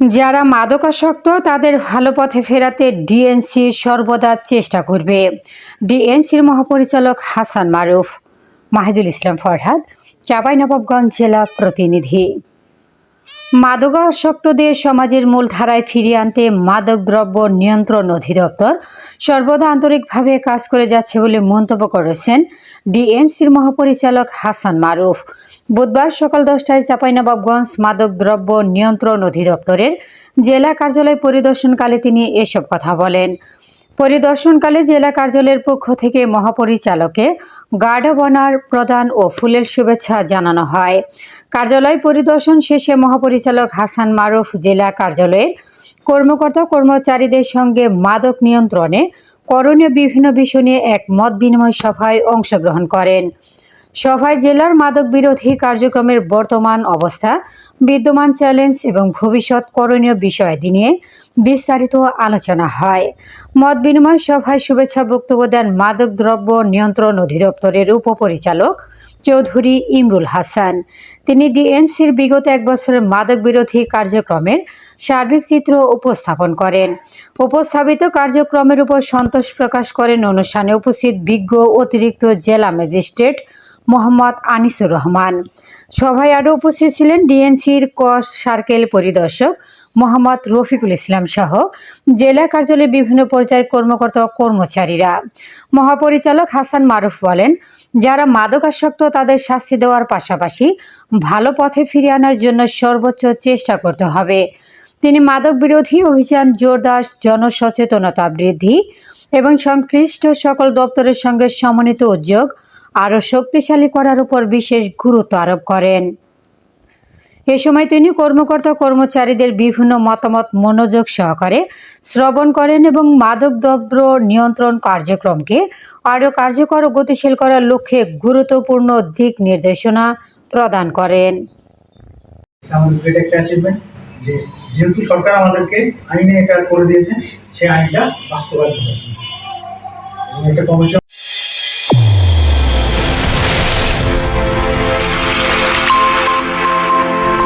যারা মাদকাসক্ত, তাদের ভালো পথে ফেরাতে ডিএনসি সর্বদা চেষ্টা করবে। ডিএনসির মহাপরিচালক হাসান মারুফ, মাহিদুল ইসলাম ফরহাদ, চাঁপাইনবাবগঞ্জ জেলা প্রতিনিধি। মাদকাসক্তদের সমাজের মূল ধারায় ফিরিয়ে আনতে মাদকদ্রব্য নিয়ন্ত্রণ অধিদপ্তর সর্বদা আন্তরিকভাবে কাজ করে যাচ্ছে বলে মন্তব্য করেছেন ডিএনসির মহাপরিচালক হাসান মারুফ। বুধবার সকাল দশটায় চাঁপাইনবাবগঞ্জ মাদকদ্রব্য নিয়ন্ত্রণ অধিদপ্তরের জেলা কার্যালয় পরিদর্শনকালে তিনি এসব কথা বলেন। পরিদর্শনকালে জেলা কার্যালয়ের পক্ষ থেকে মহাপরিচালকে গার্ড অব অনার প্রদান ও ফুলের শুভেচ্ছা জানানো হয়। কার্যালয় পরিদর্শন শেষে মহাপরিচালক হাসান মারুফ জেলা কার্যালয়ের কর্মকর্তা কর্মচারীদের সঙ্গে মাদক নিয়ন্ত্রণে করণীয় বিভিন্ন বিষয় নিয়ে এক মত বিনিময় সভায় অংশগ্রহণ করেন। সভায় জেলার মাদক বিরোধী কার্যক্রমের বর্তমান অবস্থা, বিদ্যমান চ্যালেঞ্জ এবং ভবিষ্যৎ করণীয় বিষয়াদি নিয়ে বিস্তারিত আলোচনা হয়। মত বিনিময় সভায় শুভেচ্ছা বক্তব্য দেন মাদক দ্রব্য নিয়ন্ত্রণ অধিদপ্তরের উপপরিচালক চৌধুরী ইমরুল হাসান। তিনি ডিএনসির বিগত এক বছরের মাদক বিরোধী কার্যক্রমের সার্বিক চিত্র উপস্থাপন করেন। উপস্থাপিত কার্যক্রমের উপর সন্তোষ প্রকাশ করেন অনুষ্ঠানে উপস্থিত বিজ্ঞ অতিরিক্ত জেলা ম্যাজিস্ট্রেট মোহাম্মদ আনিসুর রহমান। সভায় আরও উপস্থিত ছিলেন ডিএনসির কস সার্কেল পরিদর্শক মোহাম্মদ রফিকুল ইসলাম সহ জেলা কার্যালয়ের বিভিন্ন পর্যায়ের কর্মকর্তা কর্মচারীরা। মহাপরিচালক হাসান মারুফ বলেন, যারা মাদকাসক্ত তাদের শাস্তি দেওয়ার পাশাপাশি ভালো পথে ফিরিয়ে আনার জন্য সর্বোচ্চ চেষ্টা করতে হবে। তিনি মাদক বিরোধী অভিযান, জোরদার জনসচেতনতা বৃদ্ধি এবং সংশ্লিষ্ট সকল দপ্তরের সঙ্গে সমন্বিত উদ্যোগ আরও শক্তিশালী করার উপর বিশেষ গুরুত্ব আরোপ করেন। এ সময় তিনি কর্মকর্তা কর্মচারীদের বিভিন্ন মতামত মনোযোগ সহকারে শ্রবণ করেন এবং মাদক দ্রব্য নিয়ন্ত্রণ কার্যক্রমকে আরও কার্যকর ও গতিশীল করার লক্ষ্যে গুরুত্বপূর্ণ দিক নির্দেশনা প্রদান করেন। যেহেতু সরকার আমাদেরকে আইনে এটা করে আইনটা বাস্তবায়ন কমিটি